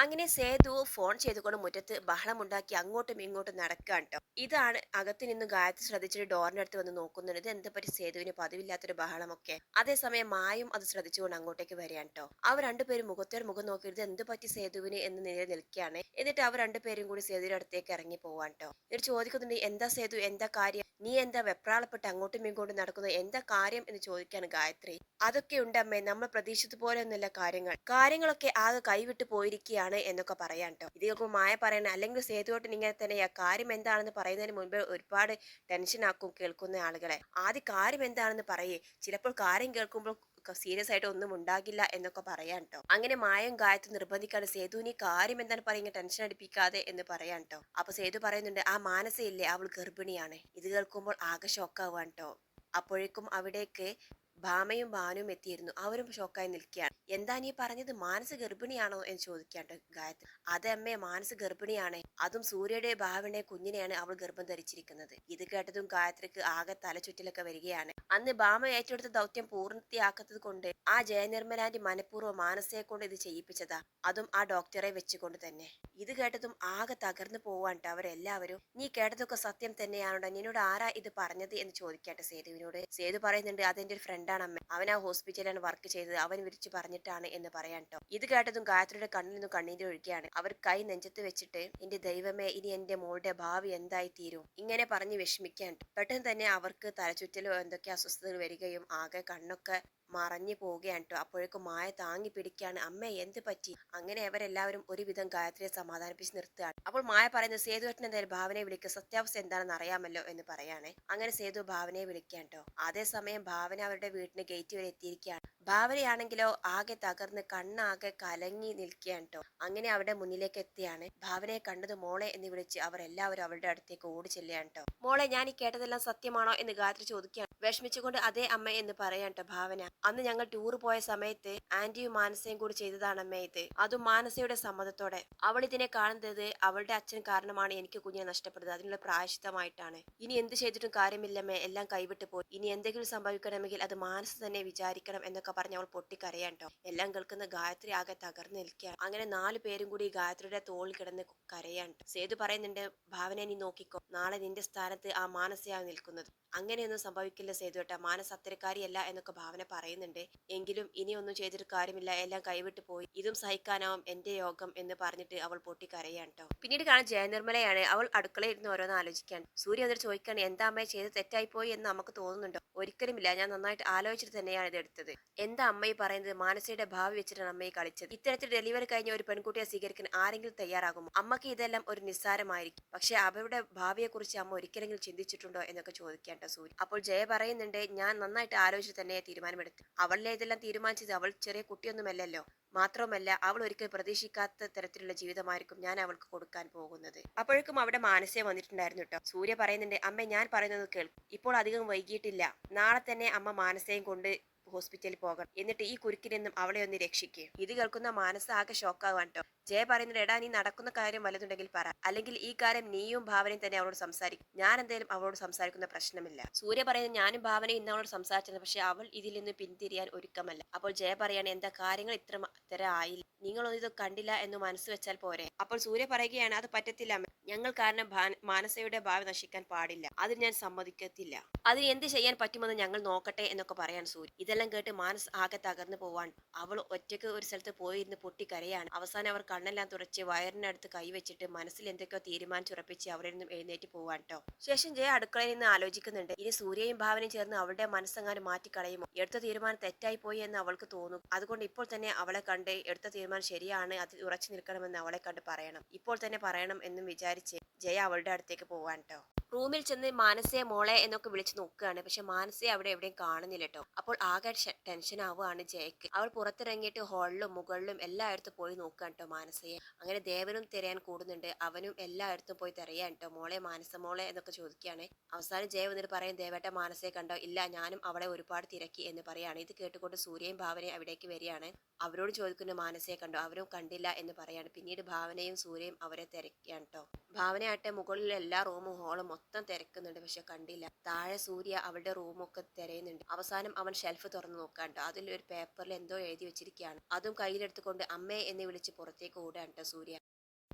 അങ്ങനെ സേതു ഫോൺ ചെയ്തുകൊണ്ട് മുറ്റത്ത് ബഹളമുണ്ടാക്കി അങ്ങോട്ടും ഇങ്ങോട്ടും നടക്കുകയാണ് കേട്ടോ ഇതാണ് അകത്ത് നിന്ന് ഗായത്രി ശ്രദ്ധിച്ചിട്ട് ഡോറിനടുത്ത് വന്ന് നോക്കുന്നത്. ഇത് എന്താ പറ്റി സേതുവിന് പതിവില്ലാത്തൊരു ബഹളമൊക്കെ? അതേസമയം മായും അത് ശ്രദ്ധിച്ചുകൊണ്ട് അങ്ങോട്ടേക്ക് വരികയാണ് കേട്ടോ അവർ രണ്ടുപേരും മുഖത്തേർ മുഖം നോക്കി ഇത് എന്ത് പറ്റി സേതുവിന് എന്ന് നേരെ നിൽക്കുകയാണ്. എന്നിട്ട് അവർ രണ്ടുപേരും കൂടി സേതുവിന്റെ അടുത്തേക്ക് ഇറങ്ങി പോവാൻ കേട്ടോ എന്നിട്ട് ചോദിക്കുന്നുണ്ട് എന്താ സേതു? എന്താ കാര്യം? നീ എന്താ വെപ്രാളപ്പെട്ട് അങ്ങോട്ടും ഇങ്ങോട്ടും നടക്കുന്നത്? എന്താ കാര്യം? എന്ന് ചോദിക്കാണ് ഗായത്രി. അതൊക്കെ ഉണ്ടമ്മേ. നമ്മൾ പ്രതീക്ഷിച്ചതുപോലെ ഒന്നുമില്ല കാര്യങ്ങൾ. കാര്യങ്ങളൊക്കെ ആകെ കൈവിട്ട് പോയിരിക്കുകയാണ് എന്നൊക്കെ പറയാൻ കേട്ടോ ഇത് മായ പറയണ അല്ലെങ്കിൽ സേതുവോട്ടൻ ഇങ്ങനെ തന്നെയാ കാര്യം എന്താണെന്ന് പറയുന്നതിന് മുൻപ് ഒരുപാട് ടെൻഷൻ ആക്കും കേൾക്കുന്ന ആളുകളെ. ആദ്യ കാര്യം എന്താണെന്ന് പറയേ. ചിലപ്പോൾ കാര്യം കേൾക്കുമ്പോൾ സീരിയസ് ആയിട്ട് ഒന്നും ഉണ്ടാകില്ല എന്നൊക്കെ പറയാൻ കേട്ടോ അങ്ങനെ മായം ഗായത്രി നിർബന്ധിക്കാണ് സേതു കാര്യം എന്താണ് പറയുക ടെൻഷൻ അടിപ്പിക്കാതെ എന്ന് പറയാൻ കേട്ടോ അപ്പൊ സേതു പറയുന്നുണ്ട് ആ മാനസയില്ലേ അവൾ ഗർഭിണിയാണ്. ഇത് കേൾക്കുമ്പോൾ ആകെ ഷോക്കാവാൻ കേട്ടോ അപ്പോഴേക്കും അവിടേക്ക് ഭാമയും ഭാനുവും എത്തിയിരുന്നു. അവരും ഷോക്കായി നിൽക്കുകയാണ്. എന്താ നീ പറഞ്ഞത്? മാനസ ഗർഭിണിയാണോ? എന്ന് ചോദിക്കാണ്ട് ഗായത്രി. അതെ അമ്മേ മാനസ ഗർഭിണിയാണ്. അതും സൂര്യയുടെ ഭാവന്റെ കുഞ്ഞിനെയാണ് അവൾ ഗർഭം ധരിച്ചിരിക്കുന്നത്. ഇത് കേട്ടതും ഗായത്രിക്ക് ആകെ തലചുറ്റലൊക്കെ വരികയാണ്. അന്ന് ഭാമ ഏറ്റെടുത്ത ദൗത്യം പൂർത്തിയാക്കാത്തത് കൊണ്ട് ആ ജയനിർമ്മലാന്റെ മനഃപൂർവം മാനസയെ കൊണ്ട് ഇത് ചെയ്യിപ്പിച്ചതാ. അതും ആ ഡോക്ടറെ വെച്ചുകൊണ്ട് തന്നെ. ഇത് കേട്ടതും ആകെ തകർന്നു പോവാണ്ട് അവരെല്ലാവരും നീ കേട്ടതൊക്കെ സത്യം തന്നെയാണോ നിന്നോട് ആരാ ഇത് പറഞ്ഞത്? എന്ന് ചോദിക്കട്ടെ സേതുവിനോട് സേതു പറയുന്നുണ്ട് അതെന്റെ ഒരു ഫ്രണ്ടാണ് അമ്മ. അവൻ ആ ഹോസ്പിറ്റലിലാണ് വർക്ക് ചെയ്തത്. അവൻ വിരിച്ച് പറഞ്ഞിട്ടാണ് എന്ന് പറയാൻ കേട്ടോ ഇത് കേട്ടതും ഗായത്രിയുടെ കണ്ണിൽ നിന്നും കണ്ണീര് ഒഴുകിയാണ്. അവർ കൈ നെഞ്ചത്ത് വെച്ചിട്ട് എന്റെ ദൈവമേ ഇനി എന്റെ മോളുടെ ഭാവി എന്തായി തീരും? ഇങ്ങനെ പറഞ്ഞ് വിഷമിക്കാൻ പെട്ടെന്ന് തന്നെ അവർക്ക് തലചുറ്റലോ എന്തൊക്കെ അസ്വസ്ഥതകൾ വരികയും ആകെ കണ്ണൊക്കെ മറഞ്ഞു പോവുകയാണ് കേട്ടോ അപ്പോഴേക്കും മായ താങ്ങി പിടിക്കുകയാണ്. അമ്മ എന്ത് പറ്റി? അങ്ങനെ അവരെല്ലാവരും ഒരുവിധം ഗായത്രിയെ സമാധാനിപ്പിച്ച് നിർത്തുകയാണ്. അപ്പോൾ മായ പറയുന്നത് സേതുവേട്ടൻ എന്തായാലും ഭാവനയെ വിളിക്കുക. സത്യാവസ്ഥ എന്താണെന്ന് അറിയാമല്ലോ എന്ന് പറയാണ്. അങ്ങനെ സേതു ഭാവനയെ വിളിക്കാൻ കേട്ടോ അതേസമയം ഭാവന അവരുടെ വീട്ടിന് ഗേറ്റ് വരെ എത്തിയിരിക്കുകയാണ്. ഭാവനയാണെങ്കിലോ ആകെ തകർന്ന് കണ്ണാകെ കലങ്ങി നിൽക്കുകയാണ് കേട്ടോ അങ്ങനെ അവിടെ മുന്നിലേക്ക് എത്തിയാണ്. ഭാവനയെ കണ്ടത് മോളെ എന്ന് വിളിച്ച് അവർ എല്ലാവരും അവരുടെ അടുത്തേക്ക് ഓടി ചെല്ലുകയാണ് കേട്ടോ മോളെ ഞാൻ ഈ കേട്ടതെല്ലാം സത്യമാണോ? എന്ന് ഗായത്രി ചോദിക്കുകയാണ്. വിഷമിച്ചുകൊണ്ട് അതേ അമ്മ എന്ന് പറയാൻ ഭാവന. അന്ന് ഞങ്ങൾ ടൂർ പോയ സമയത്ത് ആന്റിയും മാനസയും കൂടി ചെയ്തതാണ് അമ്മ ഇത്. അതും മാനസയുടെ സമ്മതത്തോടെ. അവൾ ഇതിനെ കാണുന്നത് അവളുടെ അച്ഛൻ കാരണമാണ് എനിക്ക് കുഞ്ഞിനെ നഷ്ടപ്പെടുന്നത്. അതിനുള്ള പ്രായശിതമായിട്ടാണ് ഇനി എന്ത് ചെയ്തിട്ടും കാര്യമില്ലമ്മേ എല്ലാം കൈവിട്ട് പോയി. ഇനി എന്തെങ്കിലും സംഭവിക്കണമെങ്കിൽ അത് മാനസ തന്നെ വിചാരിക്കണം എന്നൊക്കെ പറഞ്ഞ് അവൾ പൊട്ടിക്കരയാട്ടോ എല്ലാം കേൾക്കുന്ന ഗായത്രി ആകെ തകർന്നു നിൽക്കുകയാണ്. അങ്ങനെ നാലു പേരും കൂടി ഗായത്രിയുടെ തോളിൽ കിടന്ന് കരയാൻ സേതു പറയുന്നുണ്ട് ഭാവനെ നീ നോക്കിക്കോ. നാളെ നിന്റെ സ്ഥാനത്ത് ആ മാനസയാണ് നിൽക്കുന്നത്. അങ്ങനെയൊന്നും സംഭവിക്കില്ല സേതുവേട്ട മാനസ് അത്തരക്കാരിയല്ല എന്നൊക്കെ ഭാവന പറയുന്നുണ്ട്. എങ്കിലും ഇനിയൊന്നും ചെയ്തിട്ട് കാര്യമില്ല. എല്ലാം കൈവിട്ട് പോയി. ഇതും സഹിക്കാനാവും എന്റെ യോഗം എന്ന് പറഞ്ഞിട്ട് അവൾ പൊട്ടിക്കരയാണ് കേട്ടോ പിന്നീട് കാണാൻ ജയനിർമ്മലയാണ്. അവൾ അടുക്കളയിൽ ഇരുന്ന് ഓരോന്ന് ആലോചിക്കാൻ. സൂര്യ എന്നിട്ട് ചോദിക്കാണ്. എന്താ അമ്മയെ ചെയ്ത് തെറ്റായി പോയി എന്ന് നമുക്ക് തോന്നുന്നുണ്ടോ? ഒരിക്കലുമില്ല. ഞാൻ നന്നായിട്ട് ആലോചിച്ചിട്ട് തന്നെയാണ് ഇത് എടുത്തത് എന്താ അമ്മയെ പറയുന്നത്? മാനസയുടെ ഭാവി വെച്ചിട്ടാണ് അമ്മയെ കളിച്ചത്. ഇത്തരത്തിൽ ഡെലിവറി കഴിഞ്ഞ ഒരു പെൺകുട്ടിയെ സ്വീകരിക്കാൻ ആരെങ്കിലും തയ്യാറാകുമോ? അമ്മയ്ക്ക് ഇതെല്ലാം ഒരു നിസ്സാരമായിരിക്കും. പക്ഷെ അവരുടെ ഭാവിയെക്കുറിച്ച് അമ്മ ഒരിക്കലെങ്കിലും ചിന്തിച്ചിട്ടുണ്ടോ എന്നൊക്കെ ചോദിക്കേണ്ട സൂര്യ അപ്പോൾ ജയ പറയുന്നുണ്ട് ഞാൻ നന്നായിട്ട് ആലോചിച്ച് തന്നെ തീരുമാനമെടുത്തു അവളിലെ ഇതെല്ലാം തീരുമാനിച്ചത് അവൾ ചെറിയ കുട്ടിയൊന്നുമല്ലല്ലോ. മാത്രവുമല്ല അവൾ ഒരിക്കലും പ്രതീക്ഷിക്കാത്ത തരത്തിലുള്ള ജീവിതമായിരിക്കും ഞാൻ അവൾക്ക് കൊടുക്കാൻ പോകുന്നത്. അപ്പോഴേക്കും അവിടെ മാനസേ വന്നിട്ടുണ്ടായിരുന്നു കേട്ടോ. സൂര്യ പറയുന്നുണ്ട് അമ്മ ഞാൻ പറയുന്നത് കേൾക്കും. ഇപ്പോൾ അധികം വൈകിയിട്ടില്ല. നാളെ തന്നെ അമ്മ മാനസയും കൊണ്ട് ഹോസ്പിറ്റലിൽ പോകണം. എന്നിട്ട് ഈ കുരുക്കിൽ നിന്നും അവളെ ഒന്ന് രക്ഷിക്കുക ഇത് കേൾക്കുന്ന മാനസ ആകെ ഷോക്കാവാൻ കേട്ടോ ജയ പറയുന്നത് എടാ നീ നടക്കുന്ന കാര്യം വല്ലതുണ്ടെങ്കിൽ പറ. അല്ലെങ്കിൽ ഈ കാര്യം നീയും ഭാവനയും തന്നെ അവളോട് സംസാരിക്കും. ഞാൻ എന്തായാലും അവളോട് സംസാരിക്കുന്ന പ്രശ്നമില്ല. സൂര്യ പറയുന്നത് ഞാനും ഭാവനയും ഇന്ന് അവളോട് സംസാരിച്ചത് പക്ഷെ അവൾ ഇതിൽ നിന്ന് പിന്തിരിയാൻ ഒരുക്കമല്ല. അപ്പോൾ ജയ പറയാണ് എന്താ കാര്യങ്ങൾ ഇത്ര ഇത്തരം ആയില്ല. നിങ്ങളൊന്നും ഇത് കണ്ടില്ല എന്ന് മനസ്സ് വെച്ചാൽ പോരെ. അപ്പോൾ സൂര്യ പറയുകയാണ് അത് പറ്റത്തില്ല. ഞങ്ങൾ കാരണം മാനസയുടെ ഭാവി നശിക്കാൻ പാടില്ല. അതിന് ഞാൻ സമ്മതിക്കത്തില്ല. അതിന് എന്ത് ചെയ്യാൻ പറ്റുമെന്ന് ഞങ്ങൾ നോക്കട്ടെ എന്നൊക്കെ പറയാൻ സൂര്യ. ഇതെല്ലാം കേട്ട് മാനസ് ആകെ തകർന്നു പോവാൻ അവൾ ഒറ്റയ്ക്ക് ഒരു സ്ഥലത്ത് പോയിരുന്ന് പൊട്ടിക്കരയാണ് അവസാനം അവർ കണ്ണെല്ലാം തുറച്ച് വയറിനടുത്ത് കൈവച്ചിട്ട് മനസ്സിൽ എന്തൊക്കെയോ തീരുമാനിച്ചുറപ്പിച്ച് അവരിൽ നിന്നും എഴുന്നേറ്റ് പോവാൻ കേട്ടോ ശേഷം ജയ അടുക്കളയിൽ നിന്ന് ആലോചിക്കുന്നുണ്ട്. ഇനി സൂര്യയും ഭാവനയും ചേർന്ന് അവളുടെ മനസ്സെങ്ങാനും മാറ്റിക്കളയുമോ എടുത്ത തീരുമാനം തെറ്റായി പോയി എന്ന് അവൾക്ക് തോന്നും. അതുകൊണ്ട് ഇപ്പോൾ തന്നെ അവളെ കണ്ട് എടുത്ത തീരുമാനം ശരിയാണ് അതിൽ ഉറച്ചു നിൽക്കണമെന്ന് അവളെ കണ്ട് പറയണം. ഇപ്പോൾ തന്നെ പറയണം എന്നും വിചാരിച്ച് ജയ അവളുടെ അടുത്തേക്ക് പോവാൻ കേട്ടോ റൂമിൽ ചെന്ന് മാനസയെ മോളെ എന്നൊക്കെ വിളിച്ച് നോക്കുകയാണ്. പക്ഷെ മാനസയെ അവിടെ എവിടെയും കാണുന്നില്ല കേട്ടോ അപ്പോൾ ആകെ ടെൻഷൻ ആവുകയാണ് ജയക്ക്. അവൾ പുറത്തിറങ്ങിയിട്ട് ഹാളിലും മുകളിലും എല്ലായിടത്തും പോയി നോക്കുകയാണ് കേട്ടോ മാനസയെ. അങ്ങനെ ദേവനും തിരയാൻ കൂടുന്നുണ്ട്. അവനും എല്ലായിടത്തും പോയി തിരയാൻ കേട്ടോ മോളെ മാനസ മോളെ എന്നൊക്കെ ചോദിക്കുകയാണ്. അവസാനം ജയ വന്നിട്ട് പറയും ദേവേട്ട മാനസയെ കണ്ടോ? ഇല്ല ഞാനും അവളെ ഒരുപാട് തിരക്കി എന്ന് പറയാണ്. ഇത് കേട്ടുകൊണ്ട് സൂര്യയും ഭാവനയും അവിടേക്ക് വരികയാണ്. അവരോട് ചോദിക്കുന്നു മാനസയെ കണ്ടോ? അവരും കണ്ടില്ല എന്ന് പറയാണ്. പിന്നീട് ഭാവനയും സൂര്യയും അവരെ തിരക്കിയാണ് കേട്ടോ ഭാവനയാട്ടെ മുകളിൽ എല്ലാ റൂമും ഹോളും മൊത്തം തിരക്കുന്നുണ്ട്. പക്ഷെ കണ്ടില്ല. താഴെ സൂര്യ അവളുടെ റൂമൊക്കെ തിരയുന്നുണ്ട്. അവസാനം അവൻ ഷെൽഫ് തുറന്ന് നോക്കാണ്ട് അതിൽ ഒരു പേപ്പറിൽ എന്തോ എഴുതി വെച്ചിരിക്കുകയാണ്. അതും കയ്യിലെടുത്തുകൊണ്ട് അമ്മേ എന്ന് വിളിച്ച് പുറത്തേക്ക് ഓടാണ് സൂര്യ.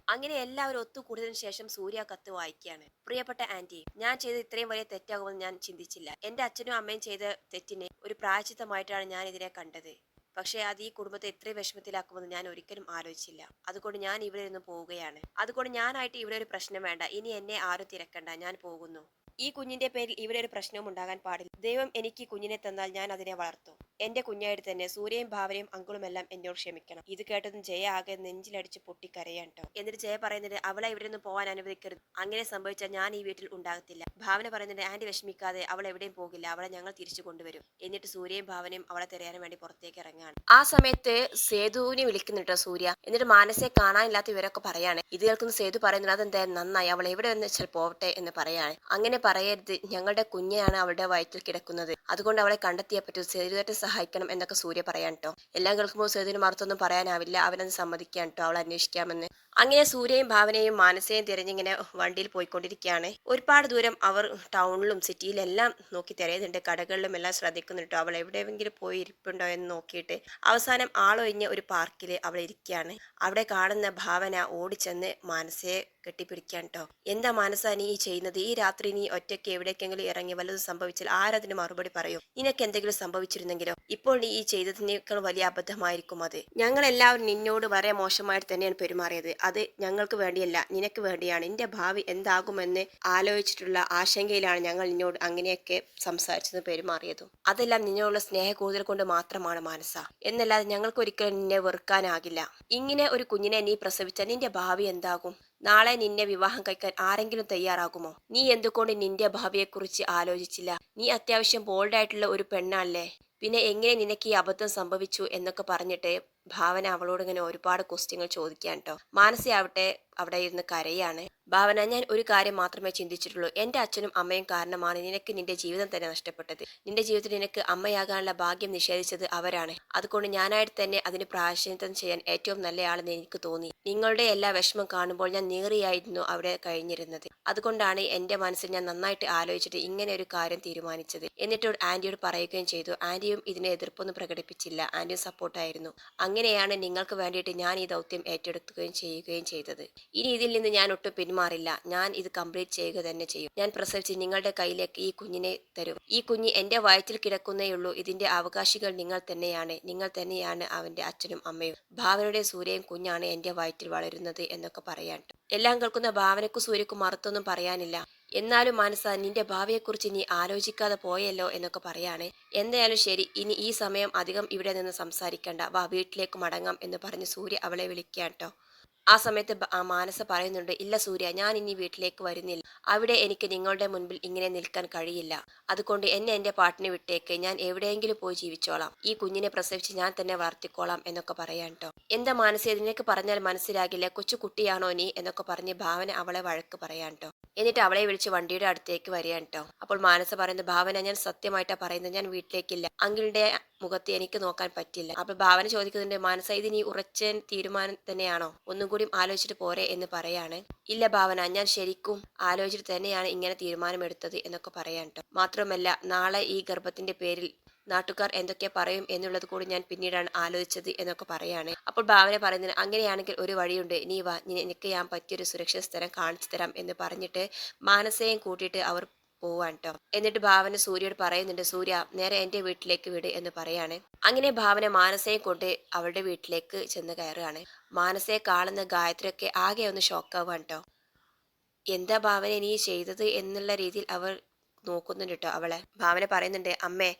അങ്ങനെ എല്ലാവരും ഒത്തുകൂടിയതിനു ശേഷം സൂര്യ കത്ത് വായിക്കുകയാണ്. പ്രിയപ്പെട്ട ആന്റി ഞാൻ ചെയ്ത് ഇത്രയും വലിയ തെറ്റാകുമെന്ന് ഞാൻ ചിന്തിച്ചില്ല. എന്റെ അച്ഛനും അമ്മയും ചെയ്ത തെറ്റിനെ ഒരു പ്രായച്ചിത്തമായിട്ടാണ് ഞാൻ ഇതിനെ കണ്ടത്. പക്ഷേ അത് ഈ കുടുംബത്തെ എത്ര വിഷമത്തിലാക്കുമെന്ന് ഞാൻ ഒരിക്കലും ആലോചിച്ചില്ല. അതുകൊണ്ട് ഞാൻ ഇവിടെ നിന്ന് പോവുകയാണ്. അതുകൊണ്ട് ഞാനായിട്ട് ഇവിടെ ഒരു പ്രശ്നം വേണ്ട. ഇനി എന്നെ ആരും തിരക്കണ്ട. ഞാൻ പോകുന്നു. ഈ കുഞ്ഞിന്റെ പേരിൽ ഇവിടെ ഒരു പ്രശ്നവും ഉണ്ടാകാൻ പാടില്ല. ദൈവം എനിക്ക് കുഞ്ഞിനെ തന്നാൽ ഞാൻ അതിനെ വളർത്തും. എന്റെ കുഞ്ഞായിട്ട് തന്നെ സൂര്യയും ഭാവനയും അങ്കിളുമെല്ലാം എന്നോട് ക്ഷമിക്കണം. ഇത് കേട്ടതും ജയ ആകെ നെഞ്ചിലടിച്ച് പൊട്ടിക്കരയാൻ കേട്ടോ എന്നിട്ട് ജയ പറയുന്നത് അവളെ ഇവിടെ നിന്ന് പോകാൻ അനുവദിക്കരുത്. അങ്ങനെ സംഭവിച്ചാൽ ഞാൻ ഈ വീട്ടിൽ ഉണ്ടാകത്തില്ല. ഭാവന പറയുന്നുണ്ട് ആന്റി വിഷമിക്കാതെ അവൾ എവിടെയും പോകില്ല. അവളെ ഞങ്ങൾ തിരിച്ചു കൊണ്ടുവരും. എന്നിട്ട് സൂര്യയും ഭാവനയും അവളെ തിരയാൻ വേണ്ടി പുറത്തേക്ക് ഇറങ്ങാണ്. ആ സമയത്ത് സേതുവിനെ വിളിക്കുന്നുണ്ടോ സൂര്യ. എന്നിട്ട് മാനസയെ കാണാനില്ലാത്ത ഇവരൊക്കെ പറയാണ്. ഇത് കേൾക്കുന്ന സേതു പറയുന്നത് അതെന്താ നന്നായി. അവൾ എവിടെ എന്ന് വെച്ചാൽ പോവട്ടെ എന്ന് പറയാണ്. അങ്ങനെ പറയരുത്. ഞങ്ങളുടെ കുഞ്ഞാണ് അവളുടെ വയറ്റിൽ കിടക്കുന്നത്. അതുകൊണ്ട് അവളെ കണ്ടെത്തിയേ പറ്റൂ. സേതുവായിട്ട് സഹായിക്കണം എന്നൊക്കെ സൂര്യ പറയാൻ കേട്ടോ എല്ലാം കേൾക്കുമ്പോൾ സേതുവിന് മറുത്തൊന്നും പറയാനാവില്ല. അവനത് സമ്മതിക്കാൻ കേട്ടോ അവൾ അന്വേഷിക്കാമെന്ന്. അങ്ങനെ സൂര്യയും ഭാവനയും മാനസയും തിരഞ്ഞിങ്ങനെ വണ്ടിയിൽ പോയിക്കൊണ്ടിരിക്കുകയാണ്. ഒരുപാട് ദൂരം അവർ ടൗണിലും സിറ്റിയിലും എല്ലാം നോക്കി തിരയുന്നുണ്ട്. കടകളിലും എല്ലാം ശ്രദ്ധിക്കുന്നുണ്ട്. അവൾ എവിടെയെങ്കിലും പോയി ഇരിപ്പുണ്ടോ എന്ന് നോക്കിയിട്ട് അവസാനം ആളൊഴിഞ്ഞ ഒരു പാർക്കിൽ അവൾ ഇരിക്കുകയാണ്. അവിടെ കാണുന്ന ഭാവന ഓടിച്ചെന്ന് മാനസയെ കെട്ടിപ്പിടിക്കാൻ കേട്ടോ എന്താ മനസ്സാ നീ ചെയ്യുന്നത്? ഈ രാത്രി നീ ഒറ്റയ്ക്ക് എവിടേക്കെങ്കിലും ഇറങ്ങി വല്ലതും സംഭവിച്ചാൽ ആരതിന് മറുപടി പറയും? നിനക്ക് എന്തെങ്കിലും സംഭവിച്ചിരുന്നെങ്കിലോ? ഇപ്പോൾ നീ ഈ ചെയ്തതിനേക്കാൾ വലിയ അബദ്ധമായിരിക്കും അത്. ഞങ്ങൾ എല്ലാവരും നിന്നോട് വളരെ മോശമായിട്ട് തന്നെയാണ് പെരുമാറിയത്. അത് ഞങ്ങൾക്ക് വേണ്ടിയല്ല നിനക്ക് വേണ്ടിയാണ്. നിന്റെ ഭാവി എന്താകുമെന്ന് ആലോചിച്ചിട്ടുള്ള ആശങ്കയിലാണ് ഞങ്ങൾ നിന്നോട് അങ്ങനെയൊക്കെ സംസാരിച്ചത് പെരുമാറിയതും. അതെല്ലാം നിന്നോടുള്ള സ്നേഹ കൂടുതൽ കൊണ്ട് മാത്രമാണ് മാനസ എന്നല്ലാതെ ഞങ്ങൾക്ക് ഒരിക്കലും നിന്നെ വെറുക്കാനാകില്ല. ഇങ്ങനെ ഒരു കുഞ്ഞിനെ നീ പ്രസവിച്ച നിന്റെ ഭാവി എന്താകും? നാളെ നിന്നെ വിവാഹം കഴിക്കാൻ ആരെങ്കിലും തയ്യാറാകുമോ? നീ എന്തുകൊണ്ട് നിന്റെ ഭാവിയെക്കുറിച്ച് ആലോചിച്ചില്ല? നീ അത്യാവശ്യം ബോൾഡായിട്ടുള്ള ഒരു പെണ്ണല്ലേ? പിന്നെ എങ്ങനെ നിനക്ക് ഈ അബദ്ധം സംഭവിച്ചു എന്നൊക്കെ പറഞ്ഞിട്ട് ഭാവന അവളോട് ഇങ്ങനെ ഒരുപാട് ക്വസ്റ്റ്യങ്ങൾ ചോദിക്കാൻ കേട്ടോ മാനസിയാവട്ടെ അവിടെ ഇരുന്ന് കരയാണ്. ഭാവന ഞാൻ ഒരു കാര്യം മാത്രമേ ചിന്തിച്ചിട്ടുള്ളൂ. എന്റെ അച്ഛനും അമ്മയും കാരണമാണ് നിനക്ക് നിന്റെ ജീവിതം തന്നെ നഷ്ടപ്പെട്ടത്. നിന്റെ ജീവിതത്തിൽ നിനക്ക് അമ്മയാകാനുള്ള ഭാഗ്യം നിഷേധിച്ചത് അവരാണ്. അതുകൊണ്ട് ഞാനായിട്ട് തന്നെ അതിന് പ്രായശ്ചിത്തം ചെയ്യാൻ ഏറ്റവും നല്ലയാളെന്ന് എനിക്ക് തോന്നി. നിങ്ങളുടെ എല്ലാ വിഷമം കാണുമ്പോൾ ഞാൻ നീറിയായിരുന്നു അവിടെ കഴിഞ്ഞിരുന്നത്. അതുകൊണ്ടാണ് എന്റെ മനസ്സിൽ ഞാൻ നന്നായിട്ട് ആലോചിച്ചിട്ട് ഇങ്ങനെ ഒരു കാര്യം തീരുമാനിച്ചത്. എന്നിട്ട് ആന്റിയോട് പറയുകയും ചെയ്തു. ആന്റിയും ഇതിനെ എതിർപ്പൊന്നും പ്രകടിപ്പിച്ചില്ല. ആന്റിയും സപ്പോർട്ടായിരുന്നു അങ്ങനെയാണ് നിങ്ങൾക്ക് വേണ്ടിയിട്ട് ഞാൻ ഈ ദൗത്യം ഏറ്റെടുക്കുകയും ചെയ്യുകയും ചെയ്തത്. ഇനി രീതിയിൽ നിന്ന് ഞാൻ ഒട്ടും പിന്മാറില്ല. ഞാൻ ഇത് കംപ്ലീറ്റ് ചെയ്യുക തന്നെ ചെയ്യും. ഞാൻ പ്രസവിച്ച് നിങ്ങളുടെ കയ്യിലേക്ക് ഈ കുഞ്ഞിനെ തരും. ഈ കുഞ്ഞ് എന്റെ വയറ്റിൽ കിടക്കുന്നേയുള്ളൂ ഇതിന്റെ അവകാശികൾ നിങ്ങൾ തന്നെയാണ്. നിങ്ങൾ തന്നെയാണ് അവന്റെ അച്ഛനും അമ്മയും. ഭാവനയുടെ സൂര്യയും കുഞ്ഞാണ് എന്റെ വയറ്റിൽ വളരുന്നത് എന്നൊക്കെ പറയാൻ. എല്ലാം കേൾക്കുന്ന ഭാവനക്കും സൂര്യക്കും മറുത്തൊന്നും പറയാനില്ല. എന്നാലും മനസ്സ നിന്റെ ഭാവിയെക്കുറിച്ച് നീ ആലോചിക്കാതെ പോയല്ലോ എന്നൊക്കെ പറയാണ്. എന്തായാലും ശരി ഇനി ഈ സമയം അധികം ഇവിടെ നിന്ന് സംസാരിക്കണ്ട. വാ വീട്ടിലേക്ക് മടങ്ങാം എന്ന് പറഞ്ഞ് സൂര്യ അവളെ വിളിക്കാം ട്ടോ ആ സമയത്ത് മാനസ പറയുന്നുണ്ട് ഇല്ല സൂര്യ ഞാൻ ഇനി വീട്ടിലേക്ക് വരുന്നില്ല. അവിടെ എനിക്ക് നിങ്ങളുടെ മുൻപിൽ ഇങ്ങനെ നിൽക്കാൻ കഴിയില്ല. അതുകൊണ്ട് എന്നെ എന്റെ പാട്ടിന് വിട്ടേക്ക്. ഞാൻ എവിടെയെങ്കിലും പോയി ജീവിച്ചോളാം. ഈ കുഞ്ഞിനെ പ്രസവിച്ച് ഞാൻ തന്നെ വളർത്തിക്കോളാം എന്നൊക്കെ പറയാൻ കേട്ടോ എന്താ മാനസ ഇതിനേക്ക് പറഞ്ഞാൽ മനസ്സിലാകില്ല. കൊച്ചു കുട്ടിയാണോ നീ? എന്നൊക്കെ പറഞ്ഞ് ഭാവന അവളെ വഴക്ക് പറയാൻ ട്ടോ. എന്നിട്ട് അവളെ വിളിച്ച് വണ്ടിയുടെ അടുത്തേക്ക് വരികയാണ് കേട്ടോ. അപ്പോൾ മാനസ പറയുന്നത് ഭാവന ഞാൻ സത്യമായിട്ടാ പറയുന്നത്. ഞാൻ വീട്ടിലേക്കില്ല. അങ്കിളുടെ മുഖത്ത് എനിക്ക് നോക്കാൻ പറ്റില്ല. അപ്പോൾ ഭാവന ചോദിക്കുന്നുണ്ട് മാനസ ഇത് നീ ഉറച്ച തീരുമാനം തന്നെയാണോ? ഒന്നും കൂടി ആലോചിച്ചിട്ട് പോരെ എന്ന് പറയാണ്. ഇല്ല ഭാവന ഞാൻ ശരിക്കും ആലോചിച്ചിട്ട് തന്നെയാണ് ഇങ്ങനെ തീരുമാനമെടുത്തത് എന്നൊക്കെ പറയാൻ കേട്ടോ. മാത്രമല്ല നാളെ ഈ ഗർഭത്തിന്റെ പേരിൽ നാട്ടുകാർ എന്തൊക്കെ പറയും എന്നുള്ളത് കൂടി ഞാൻ പിന്നീടാണ് ആലോചിച്ചത് എന്നൊക്കെ പറയാണ്. അപ്പോൾ ഭാവന പറയുന്നത് അങ്ങനെയാണെങ്കിൽ ഒരു വഴിയുണ്ട്. നീ വാ. നിനക്ക് ഞാൻ പറ്റിയൊരു സുരക്ഷിത സ്ഥലം കാണിച്ചു തരാം എന്ന് പറഞ്ഞിട്ട് മാനസയും കൂട്ടിയിട്ട് അവർ പോവാൻ കേട്ടോ എന്നിട്ട് ഭാവന സൂര്യയോട് പറയുന്നുണ്ട് സൂര്യ നേരെ എന്റെ വീട്ടിലേക്ക് വിട് എന്ന് പറയാണ്. അങ്ങനെ ഭാവന മാനസയെ കൊണ്ട് അവളുടെ വീട്ടിലേക്ക് ചെന്ന് കയറുകയാണ്. മാനസയെ കാണുന്ന ഗായത്രിയൊക്കെ ആകെ ഒന്ന് ഷോക്കാവാൻ കേട്ടോ എന്താ ഭാവന നീ ചെയ്തത്? എന്നുള്ള രീതിയിൽ അവർ നോക്കുന്നുണ്ട് കേട്ടോ അവളെ. ഭാവന പറയുന്നുണ്ട് അമ്മേ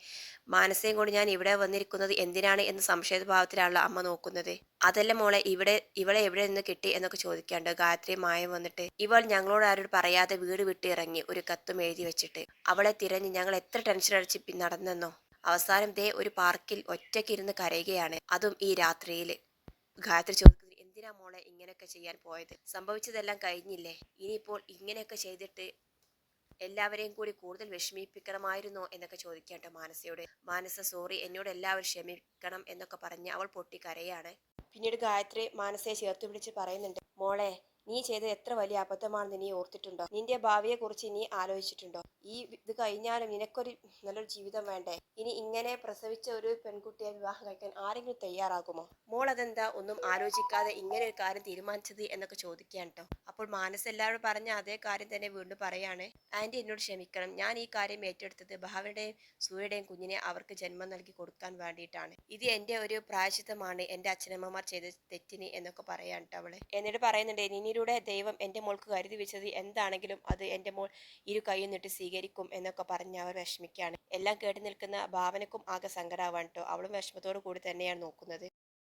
മാനസയും കൊണ്ട് ഞാൻ ഇവിടെ വന്നിരിക്കുന്നത് എന്തിനാണ് എന്ന് സംശയഭാവത്തിലാണല്ലോ അമ്മ നോക്കുന്നത്. അതല്ല മോളെ ഇവിടെ ഇവളെ എവിടെ നിന്ന് കിട്ടി എന്നൊക്കെ ചോദിക്കാണ്ട് ഗായത്രി മായം വന്നിട്ട് ഇവൾ ഞങ്ങളോട് ആരോട് പറയാതെ വീട് വിട്ട് ഇറങ്ങി ഒരു കത്തും എഴുതി വെച്ചിട്ട് അവളെ തിരഞ്ഞ് ഞങ്ങൾ എത്ര ടെൻഷൻ അടിച്ച് നടന്നെന്നോ? അവസാനം ദേ ഒരു പാർക്കിൽ ഒറ്റയ്ക്കിരുന്ന് കരയുകയാണ്. അതും ഈ രാത്രിയിൽ. ഗായത്രി ചോദിക്കുന്നത് എന്തിനാ മോളെ ഇങ്ങനെയൊക്കെ ചെയ്യാൻ പോയത്? സംഭവിച്ചതെല്ലാം കഴിഞ്ഞില്ലേ? ഇനിയിപ്പോൾ ഇങ്ങനെയൊക്കെ ചെയ്തിട്ട് എല്ലാവരെയും കൂടി കൂടുതൽ വിഷമിപ്പിക്കണമായിരുന്നോ എന്നൊക്കെ ചോദിക്കേണ്ട മാനസയോട്. മാനസ സോറി എന്നോട് എല്ലാവരും ക്ഷമിക്കണം എന്നൊക്കെ പറഞ്ഞ് അവൾ പൊട്ടി കരയാണ് പിന്നീട് ഗായത്രി മാനസയെ ചേർത്ത് പിടിച്ച് പറയുന്നുണ്ട് മോളെ നീ ചെയ്ത എത്ര വലിയ അബദ്ധമാണെന്ന് നീ ഓർത്തിട്ടുണ്ടോ? നിന്റെ ഭാവിയെ കുറിച്ച് നീ ആലോചിച്ചിട്ടുണ്ടോ? ഈ ഇത് കഴിഞ്ഞാലും നിനക്കൊരു നല്ലൊരു ജീവിതം വേണ്ടേ? ഇനി ഇങ്ങനെ പ്രസവിച്ച ഒരു പെൺകുട്ടിയെ വിവാഹം കഴിക്കാൻ ആരെങ്കിലും തയ്യാറാകുമോ? മോൾ അതെന്താ? ഒന്നും ആലോചിക്കാതെ ഇങ്ങനെ ഒരു കാര്യം തീരുമാനിച്ചത്? എന്നൊക്കെ ചോദിക്കാൻ കേട്ടോ. അപ്പോൾ മാനസ് എല്ലാവരും പറഞ്ഞ അതേ കാര്യം തന്നെ വീണ്ടും പറയാണ്. ആന്റി എന്നോട് ക്ഷമിക്കണം. ഞാൻ ഈ കാര്യം ഏറ്റെടുത്തത് ഭാവനയുടെയും സൂര്യയുടെയും കുഞ്ഞിനെ അവർക്ക് ജന്മം നൽകി കൊടുക്കാൻ വേണ്ടിയിട്ടാണ്. ഇത് എന്റെ ഒരു പ്രായശിത്തമാണ് എന്റെ അച്ഛനമ്മമാർ ചെയ്ത തെറ്റിന് എന്നൊക്കെ പറയാൻ അവൾ. എന്നിട്ട് പറയുന്നുണ്ട് നിന്നിലൂടെ ദൈവം എന്റെ മോൾക്ക് കരുതി വെച്ചത് എന്താണെങ്കിലും അത് എന്റെ മോൾ ഇരു കൈയിൽ നിട്ട് സ്വീകരിക്കും എന്നൊക്കെ പറഞ്ഞ് അവർ വിഷമിക്കുകയാണ്. എല്ലാം കേട്ട് നിൽക്കുന്ന ഭാവനക്കും ആകെ സങ്കടമാവാണ് കേട്ടോ. അവളും വിഷമത്തോടു കൂടി തന്നെയാണ് നോക്കുന്നത്.